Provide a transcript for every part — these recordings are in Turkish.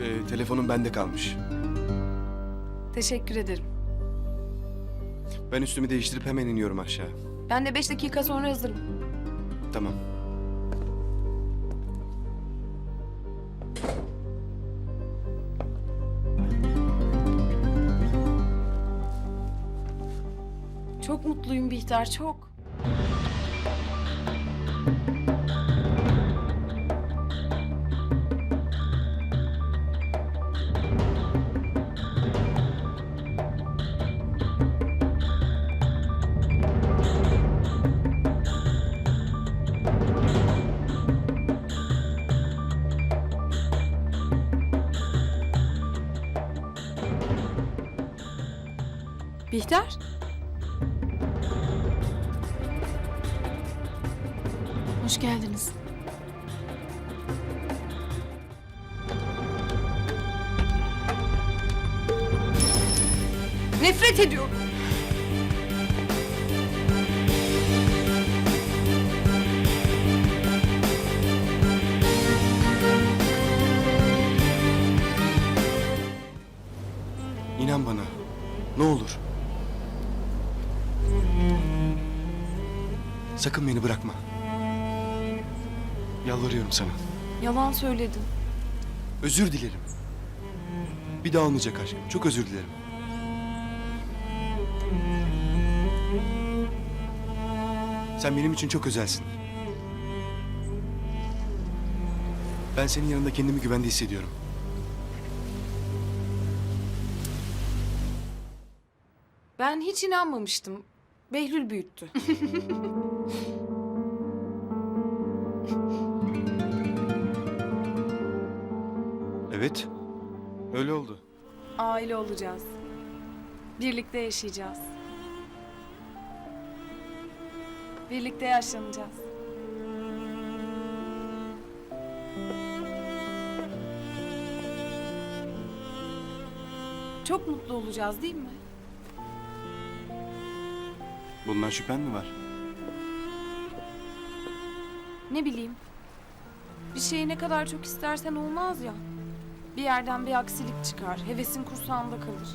Ee, telefonum bende kalmış. Teşekkür ederim. Ben üstümü değiştirip hemen iniyorum aşağı. Ben de beş dakika sonra hazırım. Tamam. Çok mutluyum Bihter, çok. Bihter? Hoş geldiniz. Nefret ediyorum. İnan bana. Ne olur. Sakın beni bırakma. Yalvarıyorum sana. Yalan söyledin. Özür dilerim. Bir daha olmayacak aşkım. Çok özür dilerim. Sen benim için çok özelsin. Ben senin yanında kendimi güvende hissediyorum. Ben hiç inanmamıştım. Behlül büyüttü. Evet. Öyle oldu. Aile olacağız. Birlikte yaşayacağız. Birlikte yaşlanacağız. Çok mutlu olacağız değil mi? Bundan şüphen mi var? Ne bileyim. Bir şeyi ne kadar çok istersen olmaz ya. Bir yerden bir aksilik çıkar. Hevesin kursağında kalır.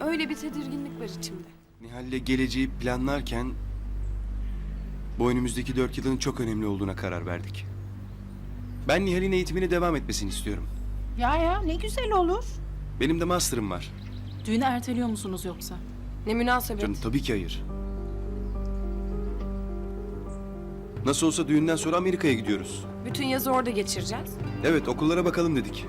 Öyle bir tedirginlik var içimde. Nihal'le geleceği planlarken... ...bu önümüzdeki dört yılın çok önemli olduğuna karar verdik. Ben Nihal'in eğitimine devam etmesini istiyorum. Ya ya ne güzel olur. Benim de master'ım var. Düğünü erteliyor musunuz yoksa? Ne münasebet. Canım tabii ki hayır. Nasıl olsa düğünden sonra Amerika'ya gidiyoruz. Bütün yazı orada geçireceğiz. Evet okullara bakalım dedik.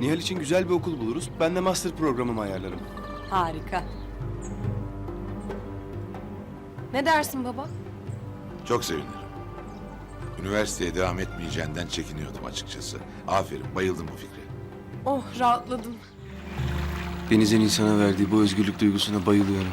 Nihal için güzel bir okul buluruz. Ben de master programımı ayarlarım. Harika. Ne dersin baba? Çok sevinirim. Üniversiteye devam etmeyeceğinden çekiniyordum açıkçası. Aferin, bayıldım bu fikre. Oh rahatladım. Deniz'in insana verdiği bu özgürlük duygusuna bayılıyorum.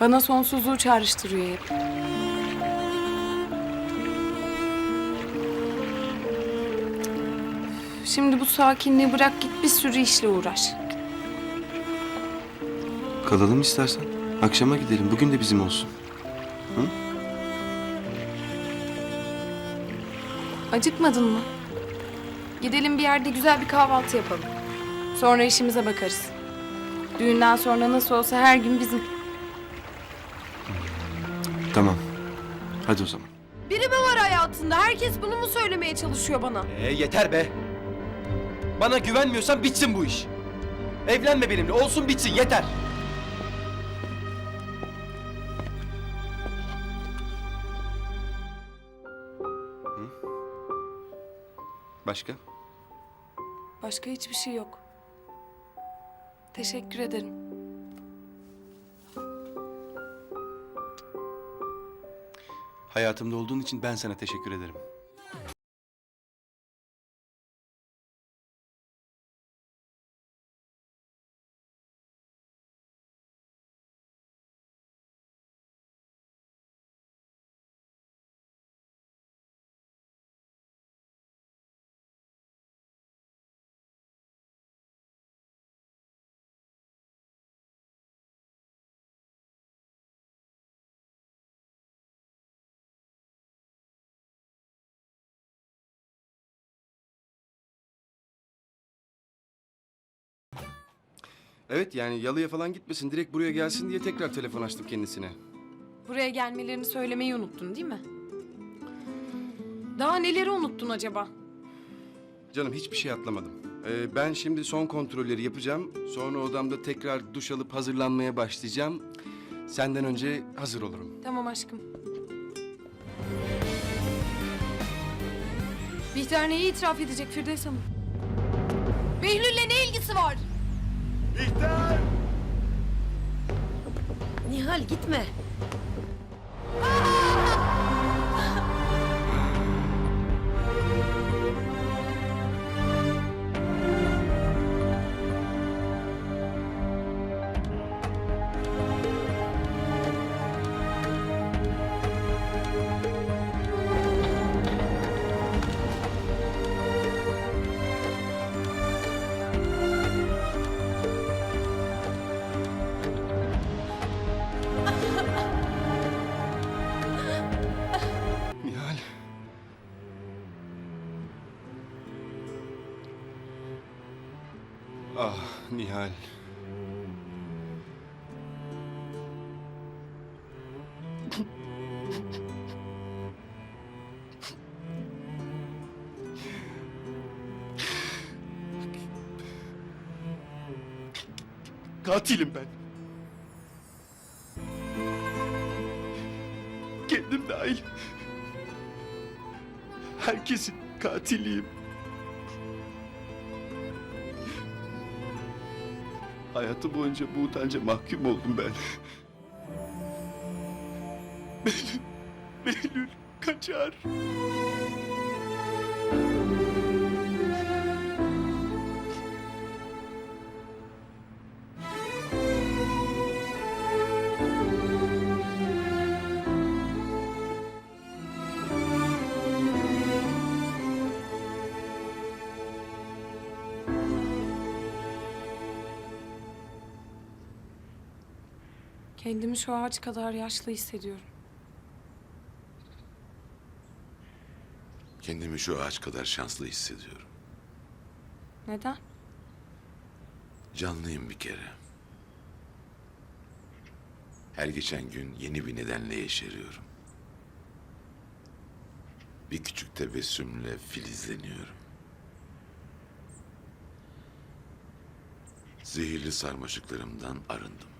Bana sonsuzluğu çağrıştırıyor hep. Şimdi bu sakinliği bırak git bir sürü işle uğraş. Kalalım istersen. Akşama gidelim. Bugün de bizim olsun. Acıkmadın mı? Gidelim bir yerde güzel bir kahvaltı yapalım. Sonra işimize bakarız. Düğünden sonra nasıl olsa her gün bizim. Tamam. Hadi o zaman. Biri mi var hayatında? Herkes bunu mu söylemeye çalışıyor bana? Ee, yeter be. Bana güvenmiyorsan bitsin bu iş. Evlenme benimle. Olsun bitsin. Yeter. Başka? Başka hiçbir şey yok. Teşekkür ederim. Hayatımda olduğun için ben sana teşekkür ederim. Evet yani yalıya falan gitmesin direkt buraya gelsin diye tekrar telefon açtım kendisine. Buraya gelmelerini söylemeyi unuttun değil mi? Daha neleri unuttun acaba? Canım hiçbir şey atlamadım. Ee, ben şimdi son kontrolleri yapacağım. Sonra odamda tekrar duş alıp hazırlanmaya başlayacağım. Senden önce hazır olurum. Tamam aşkım. Bihter neyi itiraf edecek Firdevs Hanım? Behlül'le ne ilgisi var? Nihal gitme. Ah Nihal. Katilim ben. Kendim dahil. Herkesin katiliyim. Hayatım boyunca bu utanca mahkum oldum ben. Behlül, Behlül kaçar. Kendimi şu ağaç kadar yaşlı hissediyorum. Kendimi şu ağaç kadar şanslı hissediyorum. Neden? Canlıyım bir kere. Her geçen gün yeni bir nedenle yeşeriyorum. Bir küçük tebessümle filizleniyorum. Zehirli sarmaşıklarımdan arındım.